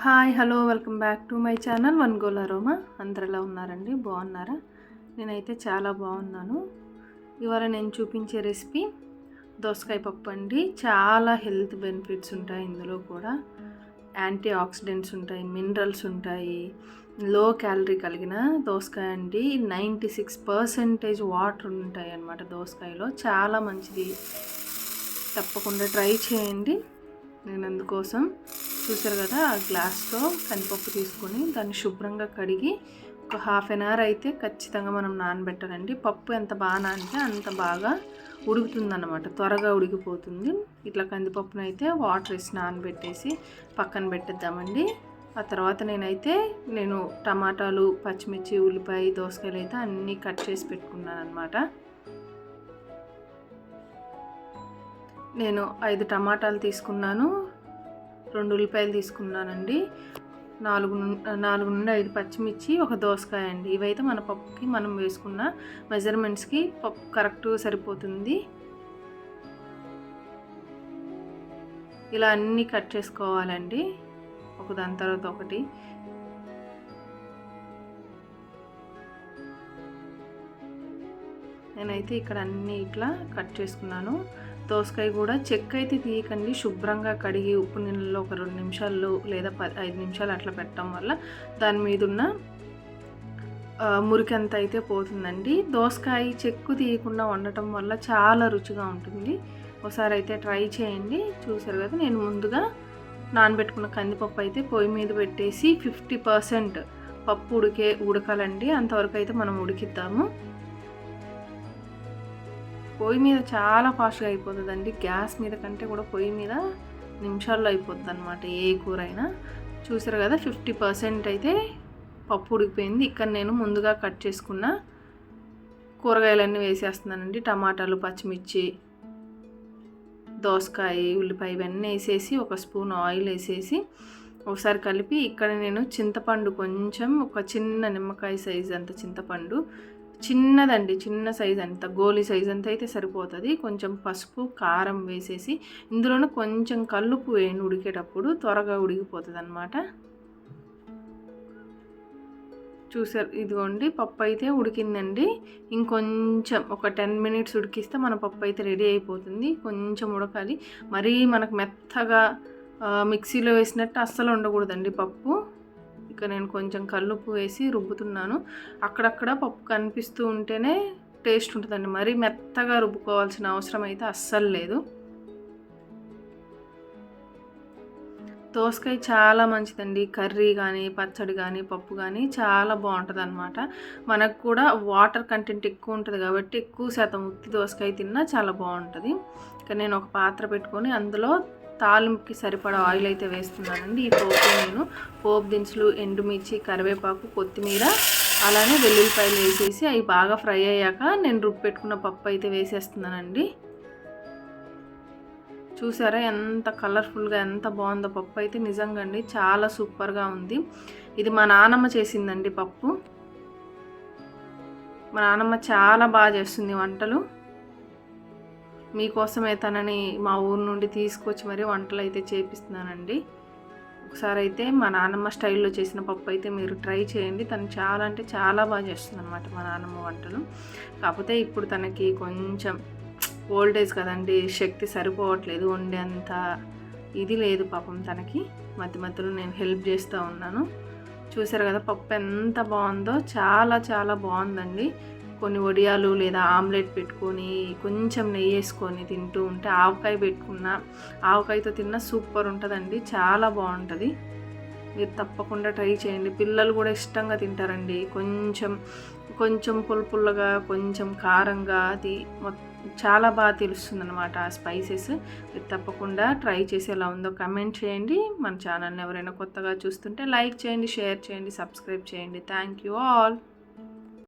Hi hello welcome back to my channel one goal aroma. అందరిలా ఉన్నారండి? బాగున్నారా? నేనైతే చాలా బాగున్నాను. ఇవాళ నేను చూపించే రెసిపీ దోసకాయ పప్పు అండి. చాలా హెల్త్ బెనిఫిట్స్ ఉంటాయి ఇందులో కూడా. యాంటీ ఆక్సిడెంట్స్ ఉంటాయి మినరల్స్ ఉంటాయి. లో క్యాలరీ కలిగిన దోసకాయ అండి. నైంటీ సిక్స్ పర్సెంటేజ్ వాటర్ ఉంటాయి అన్నమాట దోసకాయలో. చాలా మంచిది. తప్పకుండా ట్రై చేయండి. నేను అందుకోసం చూసారు కదా ఆ గ్లాస్తో కందిపప్పు తీసుకొని దాన్ని శుభ్రంగా కడిగి ఒక హాఫ్ అన్ అవర్ అయితే ఖచ్చితంగా మనం నానబెట్టాలండి. పప్పు ఎంత బాగా నానితే అంత బాగా ఉడుకుతుందన్నమాట. త్వరగా ఉడికిపోతుంది. ఇట్లా కందిపప్పును అయితే వాటర్ వేసి నానబెట్టేసి పక్కన పెట్టేద్దామండి. ఆ తర్వాత నేనైతే నేను టమాటాలు పచ్చిమిర్చి ఉల్లిపాయ దోసకాయలు అయితే అన్నీ కట్ చేసి పెట్టుకున్నాను అనమాట నేను ఐదు టమాటాలు తీసుకున్నాను. రెండు ఉల్లిపాయలు తీసుకున్నానండి. నాలుగు నాలుగు నుండి ఐదు పచ్చిమిర్చి ఒక దోసకాయ అండి. ఇవైతే మన పప్పుకి మనం వేసుకున్న మెజర్మెంట్స్కి పప్పు కరెక్ట్గా సరిపోతుంది. ఇలా అన్నీ కట్ చేసుకోవాలండి. ఒక దాని తర్వాత ఒకటి. నేనైతే ఇక్కడ అన్నీ ఇట్లా కట్ చేసుకున్నాను. దోసకాయ కూడా చెక్క అయితే తీయకండి శుభ్రంగా కడిగి ఉప్పు నీళ్ళలో ఒక రెండు నిమిషాలు లేదా పది ఐదు నిమిషాలు అట్లా పెట్టడం వల్ల దాని మీద ఉన్న మురికి అంత అయితే పోతుందండి. దోసకాయ చెక్కు తీయకుండా వండటం వల్ల చాలా రుచిగా ఉంటుంది. ఒకసారి అయితే ట్రై చేయండి. చూసారు కదా నేను ముందుగా నానబెట్టుకున్న కందిపప్పు అయితే పొయ్యి మీద పెట్టేసి ఫిఫ్టీ పర్సెంట్ పప్పు ఉడికే ఉడకాలండి. అంతవరకు అయితే మనం ఉడికిద్దాము. పొయ్యి మీద చాలా ఫాస్ట్గా అయిపోతుందండి. గ్యాస్ మీద కంటే కూడా పొయ్యి మీద నిమిషాల్లో అయిపోతుంది అనమాట ఏ కూర అయినా చూసారు కదా ఫిఫ్టీ పర్సెంట్ అయితే పప్పు ఉడికిపోయింది. ఇక్కడ నేను ముందుగా కట్ చేసుకున్న కూరగాయలన్నీ వేసేస్తున్నానండి. టమాటాలు పచ్చిమిర్చి దోసకాయ ఉల్లిపాయ ఇవన్నీ వేసేసి ఒక స్పూన్ ఆయిల్ వేసేసి ఒకసారి కలిపి ఇక్కడ నేను చింతపండు కొంచెం ఒక చిన్న నిమ్మకాయ సైజ్ అంత చింతపండు చిన్నదండి చిన్న సైజ్ అంత గోలీ సైజ్ అంత అయితే సరిపోతుంది. కొంచెం పసుపు కారం వేసేసి ఇందులోనే కొంచెం కల్లుపు వేయండి ఉడికేటప్పుడు త్వరగా ఉడికిపోతుంది అనమాట చూసారు ఇదిగోండి పప్పు అయితే ఉడికిందండి. ఇంకొంచెం ఒక టెన్ మినిట్స్ ఉడికిస్తే మన పప్పు అయితే రెడీ అయిపోతుంది. కొంచెం ఉడకాలి. మరీ మనకు మెత్తగా మిక్సీలో వేసినట్టు అస్సలు ఉండకూడదండి పప్పు. ఇంకా నేను కొంచెం కల్లుప్పు వేసి రుబ్బుతున్నాను. అక్కడక్కడ పప్పు కనిపిస్తూ ఉంటేనే టేస్ట్ ఉంటుందండి. మరీ మెత్తగా రుబ్బుకోవాల్సిన అవసరం అయితే అస్సలు లేదు. దోసకాయ చాలా మంచిదండి. కర్రీ కానీ పచ్చడి కానీ పప్పు కానీ చాలా బాగుంటుంది అనమాట మనకు కూడా వాటర్ కంటెంట్ ఎక్కువ ఉంటుంది కాబట్టి ఎక్కువ శాతం ఉత్తి దోసకాయ తిన్నా చాలా బాగుంటుంది. ఇక నేను ఒక పాత్ర పెట్టుకొని అందులో తాలింపుకి సరిపడా ఆయిల్ అయితే వేస్తున్నానండి. ఈ పోపు నేను పోపు దినుసులు ఎండుమిర్చి కరివేపాకు కొత్తిమీర అలానే వెల్లుల్లిపాయలు వేసేసి అవి బాగా ఫ్రై అయ్యాక నేను రుబ్బు పెట్టుకున్న పప్పు అయితే వేసేస్తున్నానండి. చూసారా ఎంత కలర్ఫుల్గా ఎంత బాగుందో పప్పు అయితే నిజంగా అండి. చాలా సూపర్గా ఉంది. ఇది మా నానమ్మ చేసిందండి పప్పు. మా నానమ్మ చాలా బాగా చేస్తుంది వంటలు. మీకోసమే తనని మా ఊరు నుండి తీసుకొచ్చి మరీ వంటలు అయితే చేపిస్తున్నానండి. ఒకసారి అయితే మా నాన్నమ్మ స్టైల్లో చేసిన పప్పు అయితే మీరు ట్రై చేయండి. తను చాలా అంటే చాలా బాగా చేస్తుంది అనమాట మా నాన్నమ్మ వంటలు. కాకపోతే ఇప్పుడు తనకి కొంచెం ఓల్డేజ్ కదండి శక్తి సరిపోవట్లేదు వండేంత ఇది లేదు పాపం తనకి. మధ్య మధ్యలో నేను హెల్ప్ చేస్తూ ఉన్నాను. చూసారు కదా పప్పు ఎంత బాగుందో చాలా చాలా బాగుందండి. కొన్ని వడియాలు లేదా ఆమ్లెట్ పెట్టుకొని కొంచెం నెయ్యి వేసుకొని తింటూ ఉంటే ఆవకాయ పెట్టుకున్న ఆవకాయతో తిన్న సూపర్ ఉంటుందండి చాలా బాగుంటుంది. మీరు తప్పకుండా ట్రై చేయండి. పిల్లలు కూడా ఇష్టంగా తింటారండి. కొంచెం కొంచెం పులుపుల్లగా కొంచెం కారంగా అది చాలా బాగా తెలుస్తుంది అనమాట ఆ స్పైసెస్. మీరు తప్పకుండా ట్రై చేసి ఎలా ఉందో కమెంట్ చేయండి. మన ఛానల్ని ఎవరైనా కొత్తగా చూస్తుంటే లైక్ చేయండి షేర్ చేయండి సబ్స్క్రైబ్ చేయండి. Thank you all.